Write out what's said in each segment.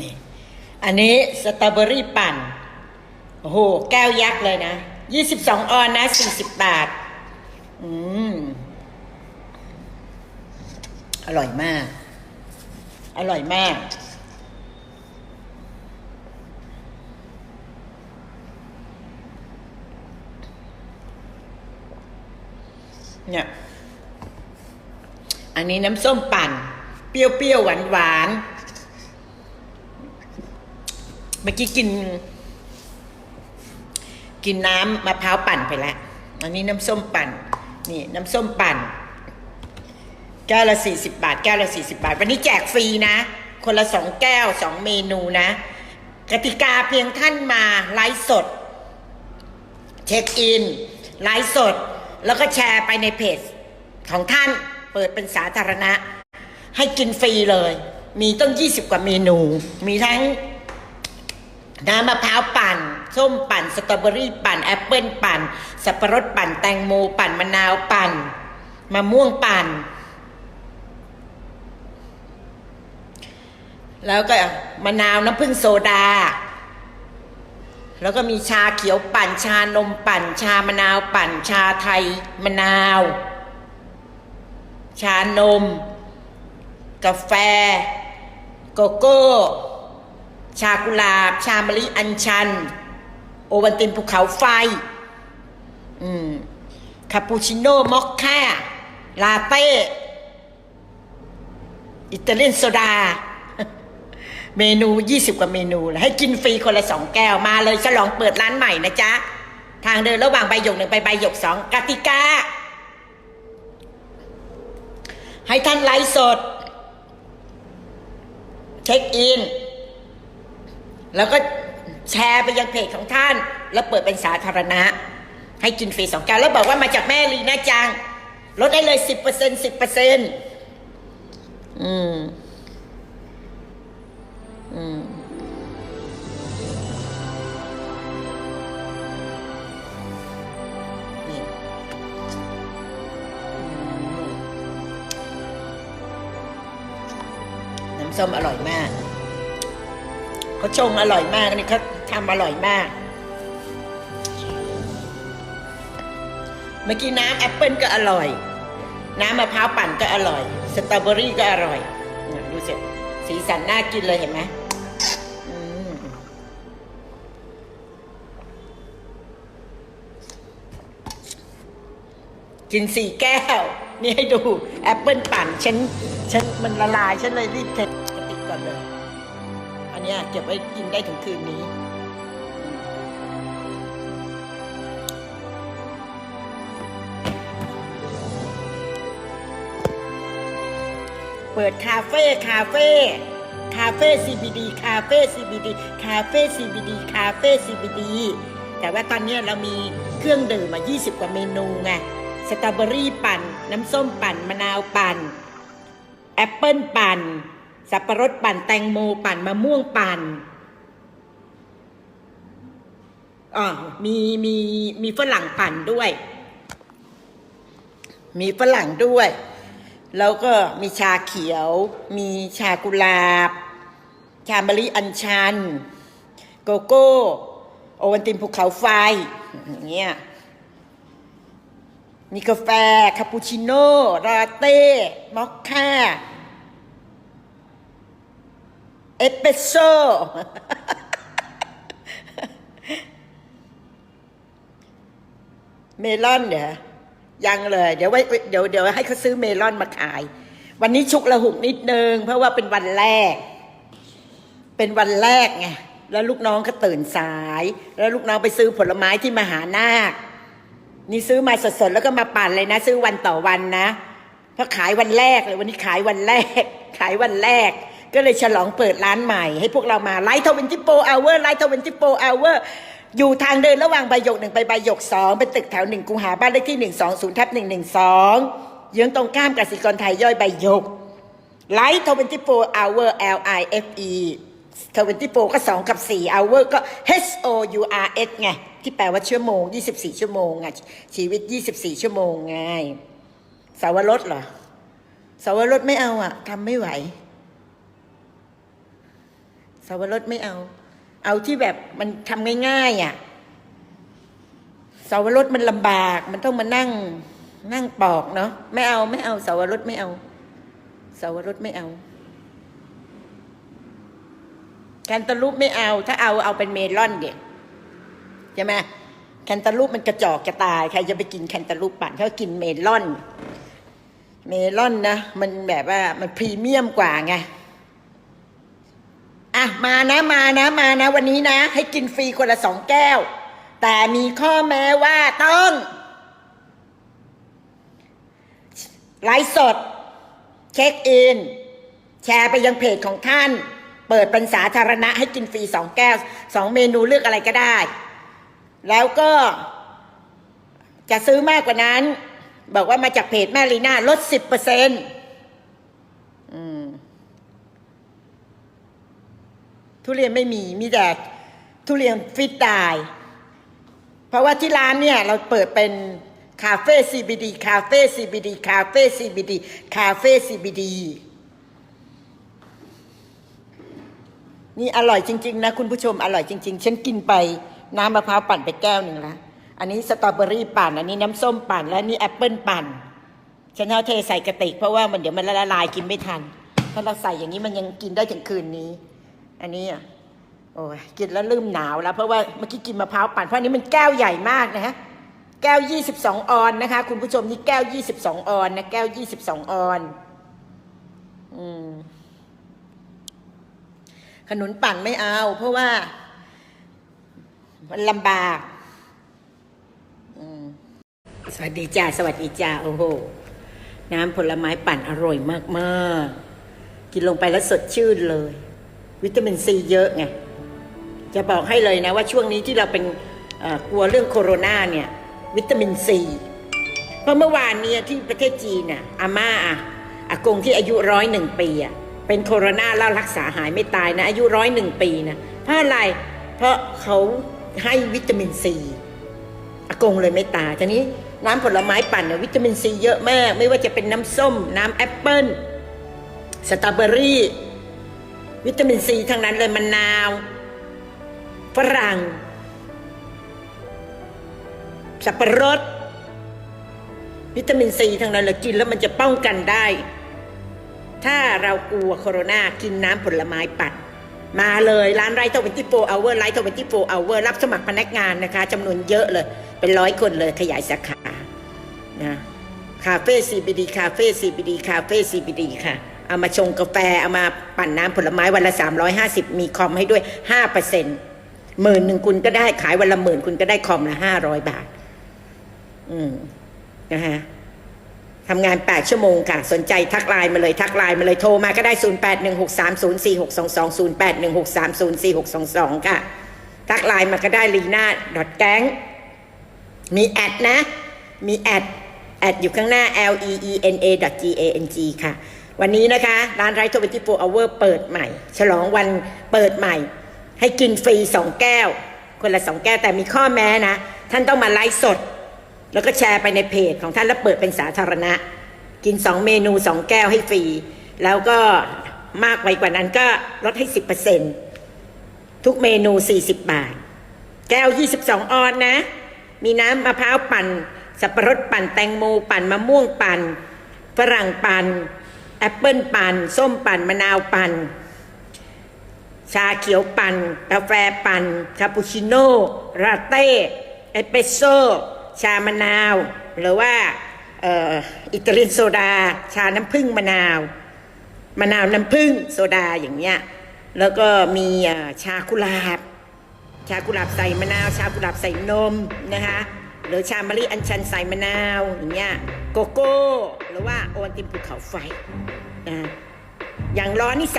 นี่อันนี้สตรอเบอรี่ปั่น โอ้โห แก้วยักษ์เลยนะยี่สิบสองออนนะสี่สิบบาท อืม อร่อยมาก อร่อยมาก เนี่ย อันนี้น้ำส้มปั่น เปรี้ยวๆหวานๆ เมื่อกี้กิน กินน้ำมะพร้าวปั่นไปแล้วอันนี้น้ำส้มปั่น นี่ น้ำส้มปั่น แก้วละสี่สิบบาท แก้วละสี่สิบาท วันนี้แจกฟรีนะ คนละสองแก้วสองเมนูนะ กติกาเพียงท่านมาไลฟ์สด เช็คอิน ไลฟ์สด แล้วก็แชร์ไปในเพจ ของท่านเปิดเป็นสาธารณะ ให้กินฟรีเลย มีต้อง20กว่าเมนู มีทั้ง น้ำมะพร้าวปั่น ส้มปั่น สตรอเบอรี่ปั่น แอปเปิลปั่น สับปะรดปั่น แตงโมปั่น มะนาวปั่น มะม่วงปั่น แล้วก็มะนาวน้ำผึ้งโซดา แล้วก็มีชาเขียวปั่น ชานมปั่น ชามะนาวปั่น ชาไทยมะนาว ชานม กาแฟ โกโก้ ชากุลาบ ชามลิอัญชัน โอวันตินภูเขาไฟ อืมคาปูชิโน่มอคค่า ลาเต้ อิตาเลียนโซดา เมนู20กว่าเมนู ให้กินฟรีคนละสองแก้วมาเลยฉลองเปิดร้านใหม่นะจ๊ะ ทางเดินระหว่างใบหยกหนึ่งไปใบหยกสองกติกา ให้ท่านไลฟ์สด เช็คอิน แล้วก็แชร์ไปยังเพจของท่าน แล้วเปิดเป็นสาธารณะ ให้กินฟรีสองแก้วแล้วบอกว่ามาจากแม่ลีนะจังลดได้เลยสิบเปอร์เซ็นสิบเปอร์เซ็นอืม อืมน้ำส้มอร่อยมาก เขาชงอร่อยมากนี่เขาทำอร่อยมาก เมื่อกี้น้ำแอปเปิลก็อร่อย น้ำมะพร้าวปั่นก็อร่อย สตรอเบอรี่ก็อร่อยเนี่ยดูสิสีสันน่ากินเลยเห็นไหมกินสี่แก้ว นี่ให้ดู แอปเปิลปั่นฉันฉันมันละลาย ฉันเลยรีบเทกระติกก่อนเลย เนี้ยเก็บไว้กินได้ถึงคืนนี้ เปิดคาเฟ่คาเฟ่คาเฟ่ CBD คาเฟ่ CBD คาเฟ่ CBD คาเฟ่ CBD แต่ว่าตอนนี้เรามีเครื่องดื่มมา 20 กว่าเมนูไง สตรอเบอรี่ปั่น น้ำส้มปั่น มะนาวปั่น แอปเปิลปั่น สับปะรดปั่นแตงโมปั่นมะม่วงปั่นอ๋อมีมีมีฝรั่งปั่นด้วย มีฝรั่งด้วย แล้วก็มีชาเขียว มีชากุหลาบ ชามะลิอัญชัน โกโก้ โอวันตินภูเขาไฟอย่างเงี้ยมีกาแฟ คาปูชิโน่ลาเต้ มอคค่า เอสเปรสโซ่เมลอนเนี่ยยังเลย เดี๋ยวไว้เดี๋ยวเดี๋ยวให้เขาซื้อเมลอนมาขาย วันนี้ชุกระหุกนิดนึง เพราะว่าเป็นวันแรก เป็นวันแรกไงแล้วลูกน้องก็ตื่นสาย แล้วลูกน้องไปซื้อผลไม้ที่มหานาค นี่ซื้อมาสดๆแล้วก็มาปั่นเลยนะ ซื้อวันต่อวันนะเพราะขายวันแรกเลยวันนี้ขายวันแรก ขายวันแรก ก็เลยฉลองเปิดร้านใหม่ให้พวกเรามาไลท์ทเวนตี้โปรอเวอร์ไลท์ทเวนตี้โปรอเวอร์อยู่ทางเดินระหว่างใบหยกหนึ่งไปใบหยกสองเป็นตึกแถวหนึ่งกูหาบ้านเลขที่หนึ่งสองศูนย์ทับหนึ่งหนึ่งสองยืนตรงข้ามกสิกรไทยย่อยใบหยกไลท์ทเวนตี้โปรอเวอร์ L I F E ทเวนตี้โปก็สองกับสี่อเวอร์ก็ H O U R S ไงที่แปลว่าชั่วโมง24ชั่วโมงไงชีวิต24ชั่วโมงไงสาวรสเหรอสาวรสไม่เอาอะทำไม่ไหว สวรสไม่เอา เอาที่แบบมันทำง่ายๆอะสาวรสมันลำบาก มันต้องมานั่ง นั่งปอกเนาะไม่เอาไม่เอาสาวรสไม่เอาสาวรสไม่เอาแคนตาลูปไม่เอา ถ้าเอาเอาเป็นเมลอนเด็กใช่ไหมแคนตาลูปมันกระจอกกระตายใครจะไปกินแคนตาลูปปั่นเขากินเมลอน เมลอนนะมันแบบว่ามันพรีเมียมกว่าไง อะมานะมานะมานะ วันนี้นะ ให้กินฟรีคนละสองแก้ว แต่มีข้อแม้ว่าต้องไลฟ์สด เช็คอิน แชร์ไปยังเพจของท่าน เปิดเป็นสาธารณะให้กินฟรีสองแก้วสองเมนูเลือกอะไรก็ได้ แล้วก็ จะซื้อมากกว่านั้น บอกว่ามาจากเพจแม่ลีน่าลดสิบเปอร์เซ็นต์ ทุเรียนไม่มีมีแต่ทุเรียนฟิตได้เพราะว่าที่ร้านเนี่ยเราเปิดเป็นคาเฟ่ CBD คาเฟ่ CBD คาเฟ่ CBD คาเฟ่ CBD นี่อร่อยจริง ๆ นะ คุณผู้ชมอร่อยจริง ๆ ฉันกินไปน้ำมะพร้าวปั่นไปแก้วหนึ่งแล้วอันนี้สตรอเบอรี่ปั่น อันนี้น้ำส้มปั่น และนี่แอปเปิลปั่น ฉันเอาเทใส่กระติกเพราะว่ามันเดี๋ยวมันละลายกินไม่ทัน ถ้าเราใส่อย่างนี้มันยังกินได้ถึงคืนนี้ อันนี้อะโอ้ยกินแล้วลืมหนาวแล้วเพราะว่าเมื่อกี้กินมะพร้าวปั่นเพราะอันนี้มันแก้วใหญ่มากนะฮะแก้วยี่สิบสองออนนะคะ คุณผู้ชมนี่แก้วยี่สิบสองออนนะแก้วยี่สิบสองออนอืมขนุนปั่นไม่เอา เพราะว่า มันลำบากสวัสดีจ้าสวัสดีจ้าโอ้โหน้ำผลไม้ปั่นอร่อยมากๆ กินลงไปแล้วสดชื่นเลย วิตามินซีเยอะไงจะบอกให้เลยนะว่าช่วงนี้ที่เราเป็นกลัวเรื่องโคโรนาเนี่ยวิตามินซีเพราะเมื่อวานเนี่ยที่ประเทศจีนน่ะอาม่าอะอากงที่อายุร้อยหนึ่งปีอะเป็นโคโรนาแล้วรักษาหายไม่ตายนะอายุร้อยหนึ่งปีนะเพราะอะไรเพราะเขาให้วิตามินซีอากงเลยไม่ตายทีนี้น้ำผลไม้ปั่นเนี่ยวิตามินซีเยอะมาก ไม่ว่าจะเป็นน้ำส้ม น้ำแอปเปิ้ลสตรอเบอรี่ วิตามินซีทั้งนั้นเลยมะนาว ฝรั่ง สับปะรด วิตามินซีทั้งนั้นเลยกินแล้วมันจะป้องกันได้ ถ้าเรากลัวโคโรนากินน้ำผลไม้ปั่นมาเลยร้านไรท์ทเวนตี้โฟเอาเวอร์ไลท์ทเวนตี้โฟเอาเวอร์รับสมัครพนักงานนะคะจำนวนเยอะเลย เป็นร้อยคนเลยขยายสาขานะคาเฟ่ CBD คาเฟ่ CBD คาเฟ่ CBD ค่ะ เอามาชงกาแฟ เอามาปั่นน้ำผลไม้วันละ 350 มีคอมให้ด้วย 5%หมื่นหนึ่งคุณก็ได้ขายวันละหมื่นคุณก็ได้คอมละ 500 บาท อืมนะฮะทำงาน 8 ชั่วโมงค่ะ สนใจทักไลน์มาเลยทักไลน์มาเลยโทรมาก็ได้ 0816304622 0816304622 ค่ะ ทักไลน์มาก็ได้ลีน่าดอทแก๊งมีแอดนะ มีแอดแอดอยู่ข้างหน้า l e e n a g a n g ค่ะ วันนี้นะคะร้านไรท์ทเวนตี้โฟร์อเวอร์เปิดใหม่ ฉลองวันเปิดใหม่ ให้กินฟรี2แก้ว คนละ2แก้วแต่มีข้อแม้นะ ท่านต้องมาไลฟ์สด แล้วก็แชร์ไปในเพจของท่านแล้วเปิดเป็นสาธารณะ กิน2เมนู2แก้วให้ฟรี แล้วก็มากไปกว่านั้นก็ลดให้10%ทุกเมนู40บบาท แก้ว22ออนนะ มีน้ำมะพร้าวปั่น สับปะรดปั่นแตงโมปั่นมะม่วงปั่นฝรั่งปั่น แอปเปิลปั่นส้มปั่นมะนาวปั่น ชาเขียวปั่นกาแฟปั่นคาปูชิโน่ลาเต้เอสเปรสโซ่ชามะนาว หรือว่าอ,อิตาลีนโซดา ชาน้ำผึ้งมะนาว มะนาวน้ำผึ้งโซดาอย่างเงี้ยแล้วก็มีชากุหลาบ ชากุหลาบใส่มะนาว ชากุหลาบใส่นมนะคะ หรือชามะลิอัญชันใส่มะนาวอย่างเงี้ยโกโก้หรือว่าโอวัลตินภูเขาไฟนะอย่างร้อนนี่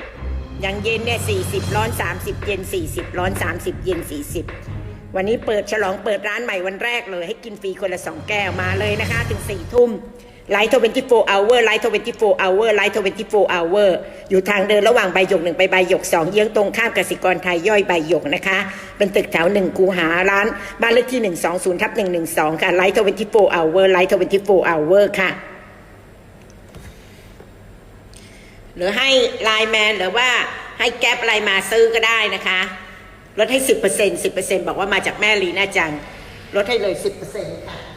30 อย่างเย็นเนี่ย40 ร้อน 30 เย็น 40 ร้อน 30 เย็น 40 วันนี้เปิดฉลองเปิดร้านใหม่วันแรกเลย ให้กินฟรีคนละ 2 แก้วมาเลยนะคะ ถึง4ทุ่ม ไลท์24 hour ไลท์24 hour ไลท์24 hour อยู่ทางเดินระหว่างใบหยกหนึ่งไปใบหยกสองเยื้องตรงข้ามกสิกรไทยย่อยใบหยกนะคะ เป็นตึกแถวหนึ่งคูหาร้าน บ้านเลขที่ 120ทับ112 ค่ะไลท์24 hour ไลท์24 hour ค่ะหรือให้ไลน์แมนหรือว่าให้แก๊ปอะไรมาซื้อก็ได้นะคะลดให้สิบเปอร์เซ็นสิบเปอร์เซ็นบอกว่ามาจากแม่ลีน่าจังลดให้เลยสิบเปอร์เซ็นค่ะ